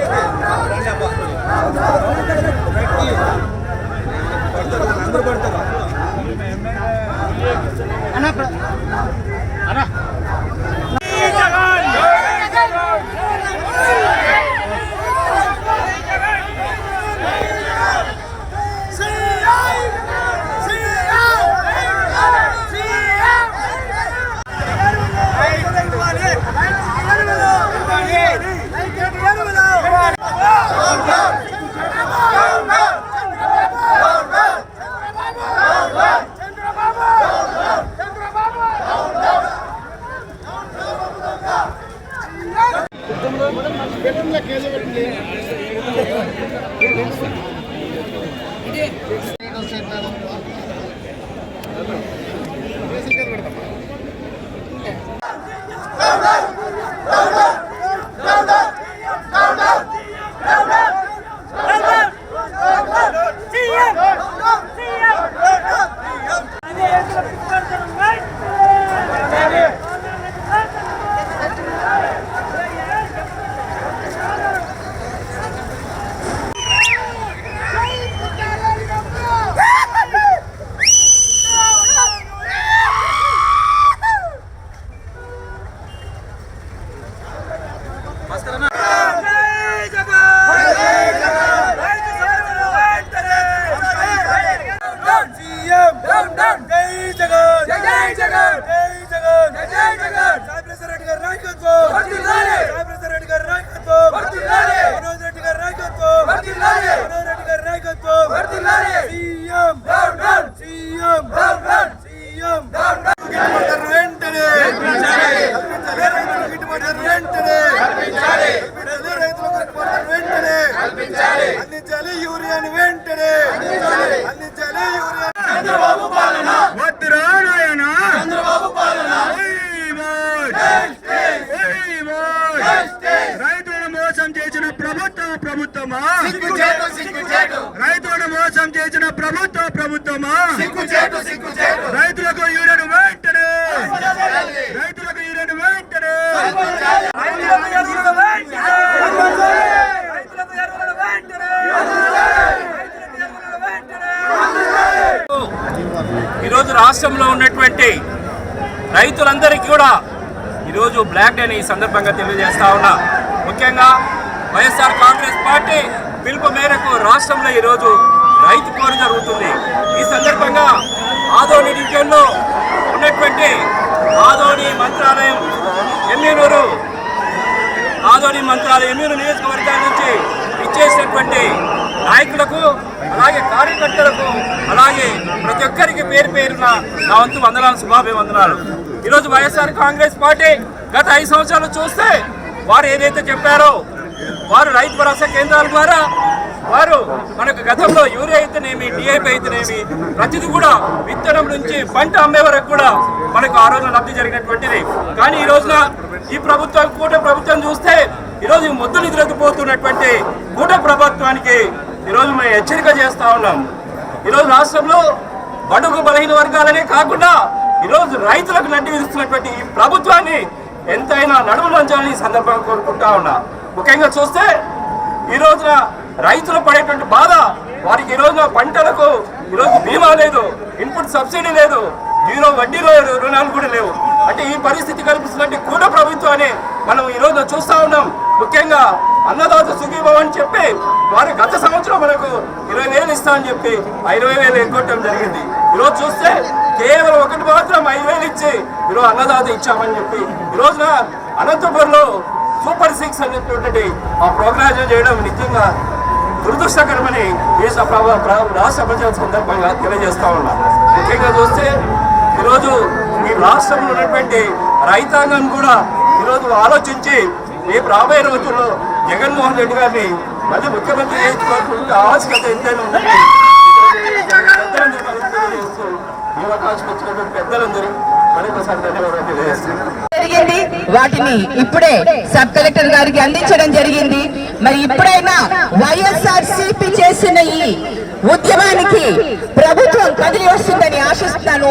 Yeah. Yeah. అందించాలి యూరియాని వెంటనే. అందించాలి. యూరియా. చంద్రబాబు పాలన. నాయన. చంద్రబాబు పాలన. రైతులను మోసం చేసిన ప్రభుత్వ ప్రభుత్వమా? రైతులను మోసం చేసిన ప్రభుత్వ ప్రభుత్వమా? రైతులకు యూరియన్ వెంటనే. రైతులకు యూరియన్ వెంటనే రైతులకు ఎరువులు వెంటనే రైతులకు ఎరువులు వెంటనే రైతులకు ఎరువులు వెంటనే ఈరోజు రాష్ట్రంలో ఉన్నటువంటి రైతులందరికీ కూడా ఈరోజు బ్లాక్ డేని ఈ సందర్భంగా తెలియజేస్తా ఉన్నా. ముఖ్యంగా వైఎస్ఆర్ కాంగ్రెస్ పార్టీ పిలుపు మేరకు రాష్ట్రంలో ఈరోజు రైతు కోరు జరుగుతుంది. ఈ సందర్భంగా ఆదోని డివిజన్లో ఉన్నటువంటి ఆదోని మంత్రాలయం ఎమ్మెనూరు ఆదోని మంత్రాలయం ఎమ్మెనూరు నియోజకవర్గాల నుంచి ఇచ్చేసినటువంటి నాయకులకు అలాగే కార్యకర్తలకు అలాగే ప్రతి ఒక్కరికి పేరు పేరున నా వంతు వందనాలు శుభాభివందనాలు. ఈరోజు వైఎస్ఆర్ కాంగ్రెస్ పార్టీ గత ఐదు సంవత్సరాలు చూస్తే వారు ఏదైతే చెప్పారో వారు రైతు భరోసా కేంద్రాల ద్వారా వారు మనకు గతంలో యూరియా అయితేనేమి డిఐపి అయితేనేమి ప్రతిది కూడా విత్తనం నుంచి పంట అమ్మే వరకు కూడా మనకు ఆ రోజున లబ్ధి జరిగినటువంటిది. కానీ ఈ రోజున ఈ ప్రభుత్వం కూట ప్రభుత్వం చూస్తే ఈరోజు ఈ నిధులకు పోతున్నటువంటి కూట ప్రభుత్వానికి ఈరోజు మేము హెచ్చరిక చేస్తూ ఉన్నాం ఈరోజు రాష్ట్రంలో బడుగు బలహీన వర్గాలనే కాకుండా ఈరోజు రైతులకు నడ్డి విధిస్తున్నటువంటి ఈ ప్రభుత్వాన్ని ఎంతైనా నడుము లంచాలని సందర్భంగా కోరుకుంటా ఉన్నా. ముఖ్యంగా చూస్తే ఈ రోజున రైతులు పడేటువంటి బాధ వారికి ఈ పంటలకు ఈరోజు బీమా లేదు ఇన్పుట్ సబ్సిడీ లేదు జీరో వడ్డీలో రుణాలు కూడా లేవు. అంటే ఈ పరిస్థితి కల్పిస్తున్నట్టు కూడ ప్రభుత్వాన్ని మనం ఈ రోజు ఉన్నాం. ముఖ్యంగా అన్నదాత సుఖీభవన్ అని చెప్పి ఇస్తా అని చెప్పి ఇరవై వేలు ఎగ్గొట్టడం జరిగింది. ఈరోజు చూస్తే కేవలం ఒకటి మాత్రం ఐదు వేలు ఇచ్చి ఈరోజు అన్నదాత ఇచ్చామని చెప్పి ఈరోజున అనంతపురంలో సూపర్ సిక్స్ అనేటువంటి ఆ ప్రోగ్రాం చేయడం నిజంగా దురదృష్టకరమని దేశ రాష్ట్ర ప్రజల సందర్భంగా తెలియజేస్తా ఉన్నా. ముఖ్యంగా చూస్తే ఈరోజు ఈ రాష్ట్రంలో ఉన్నటువంటి రైతాంగం కూడా ఈరోజు ఆలోచించి రేపు రాబోయే రోజుల్లో జగన్మోహన్ రెడ్డి గారిని మళ్ళీ ముఖ్యమంత్రి చేసుకోవాల్సిన ఆవశ్యకత ఎంతైనా ఉందని ఈ అవకాశం ఇచ్చినటువంటి పెద్దలందరూ జరిగింది. వాటిని ఇప్పుడే సబ్ కలెక్టర్ గారికి అందించడం జరిగింది. మరి ఇప్పుడైనా వైఎస్ఆర్ సిపి చేసిన ఈ ఉద్యమానికి ప్రభుత్వం కదిలి వస్తుందని ఆశిస్తున్నాను.